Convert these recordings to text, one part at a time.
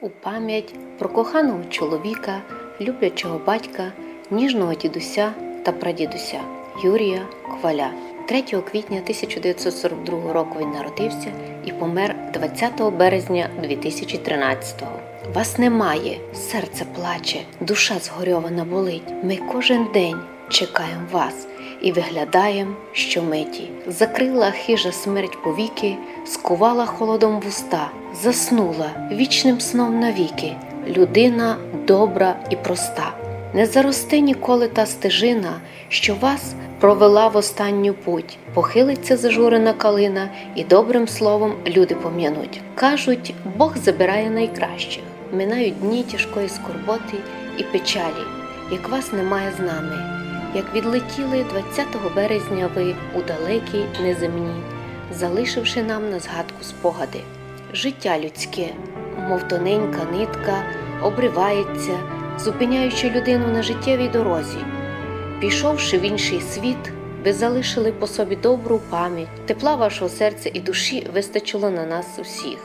У пам'ять про коханого чоловіка, люблячого батька, ніжного дідуся та прадідуся Юрія Коваля. 3 квітня 1942 року він народився і помер 20 березня 2013-го. Вас немає, серце плаче, душа згорьована болить. Ми кожен день чекаємо вас і виглядаємо щомиті. Закрила хижа смерть повіки, скувала холодом вуста, заснула вічним сном навіки. Людина добра і проста. Не заросте ніколи та стежина, що вас провела в останню путь, похилиться зажурена калина, і добрим словом люди пом'януть. Кажуть, Бог забирає найкращих, минають дні тяжкої скорботи і печалі, як вас немає з нами як відлетіли 20 березня ви у далекій неземні, залишивши нам на згадку спогади. Життя людське, мов тоненька нитка, обривається, зупиняючи людину на життєвій дорозі. Пішовши в інший світ, ви залишили по собі добру пам'ять, тепла вашого серця і душі вистачило на нас усіх.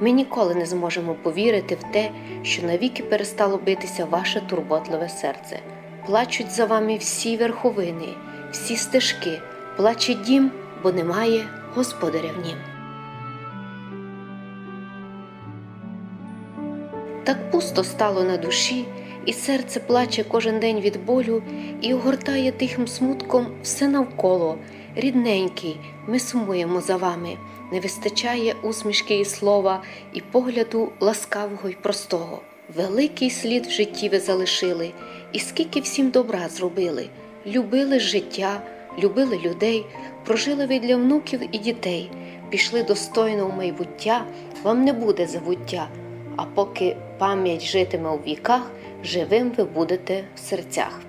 Ми ніколи не зможемо повірити в те, що навіки перестало битися ваше турботливе серце плачуть за вами всі верховини, всі стежки, плаче дім, бо немає господаря в нім. Так пусто стало на душі, і серце плаче кожен день від болю і огортає тихим смутком все навколо. Рідненький, ми сумуємо за вами, не вистачає усмішки і слова, і погляду ласкавого й простого. Великий слід в житті ви залишили, і скільки всім добра зробили, любили життя, любили людей, прожили ви для внуків і дітей, пішли достойно в майбуття, вам не буде забуття, а поки пам'ять житиме у віках, живим ви будете в серцях.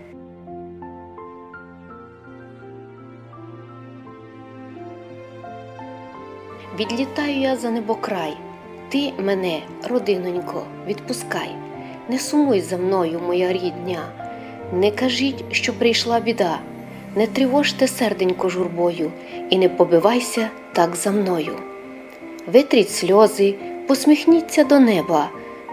Відлітаю я за небокрай, ти мене, родинонько, відпускай. Не сумуй за мною, моя рідня, не кажіть, що прийшла біда, не тривожте серденько журбою і не побивайся так за мною. Витріть сльози, посміхніться до неба,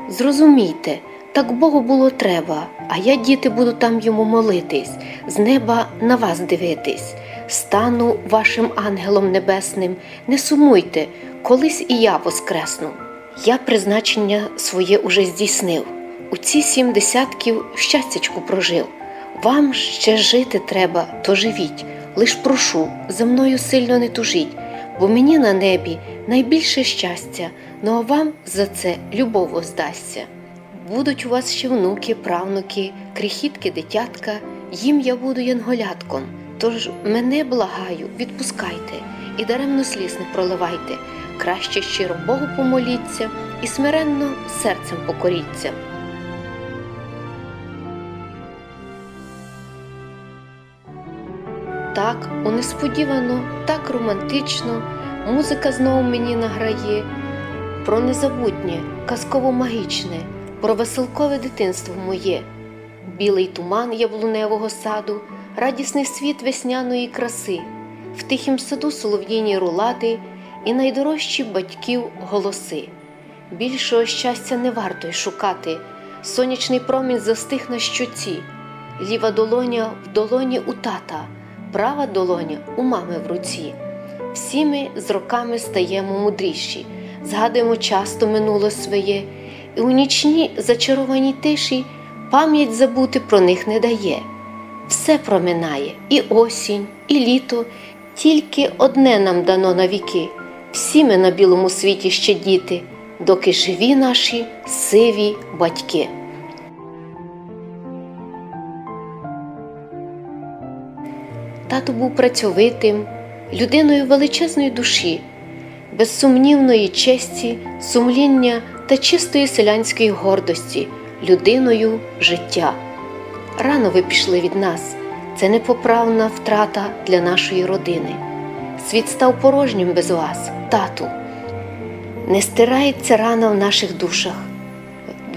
зрозумійте, так Богу було треба, а я, діти, буду там йому молитись, з неба на вас дивитись, стану вашим ангелом небесним, не сумуйте, колись і я воскресну. Я призначення своє уже здійснив у ці сім десятків щастячку прожив. Вам ще жити треба, то живіть, лиш прошу, за мною сильно не тужіть, бо мені на небі найбільше щастя, ну а вам за це любов воздасться. Будуть у вас ще внуки, правнуки, крихітки, дитятка, їм я буду янголятком. Тож мене благаю, відпускайте і даремно сліз не проливайте, краще щиро Богу помоліться і смиренно серцем покоріться. Так, у несподівано, так романтично, музика знову мені награє, про незабутнє, казково магічне, про веселкове дитинство моє, білий туман яблуневого саду, радісний світ весняної краси, в тихім саду солов'їні рулати і найдорожчі батьків голоси. Більшого щастя не варто й шукати, сонячний промінь застиг на щоці, ліва долоня в долоні у тата права долоня у мами в руці. Всі ми з роками стаємо мудріші, згадуємо часто минуле своє, і у нічній зачарованій тиші пам'ять забути про них не дає. Все проминає і осінь, і літо, тільки одне нам дано на віки. Всі ми на білому світі ще діти, доки живі наші сиві батьки. Тато був працьовитим, людиною величезної душі, безсумнівної честі, сумління та чистої селянської гордості, людиною життя. Рано ви пішли від нас, це непоправна втрата для нашої родини. Світ став порожнім без вас, тату. Не стирається рана в наших душах.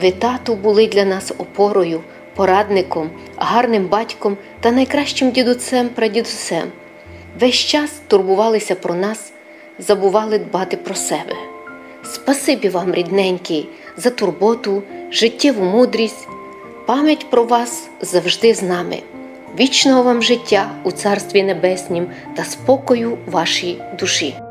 Ви, тату, були для нас опорою порадником, гарним батьком та найкращим дідуцем прадідусем. Весь час турбувалися про нас, забували дбати про себе. Спасибі вам, рідненький, за турботу, життєву мудрість. Пам'ять про вас завжди з нами. Вічного вам життя у Царстві Небеснім та спокою вашій душі.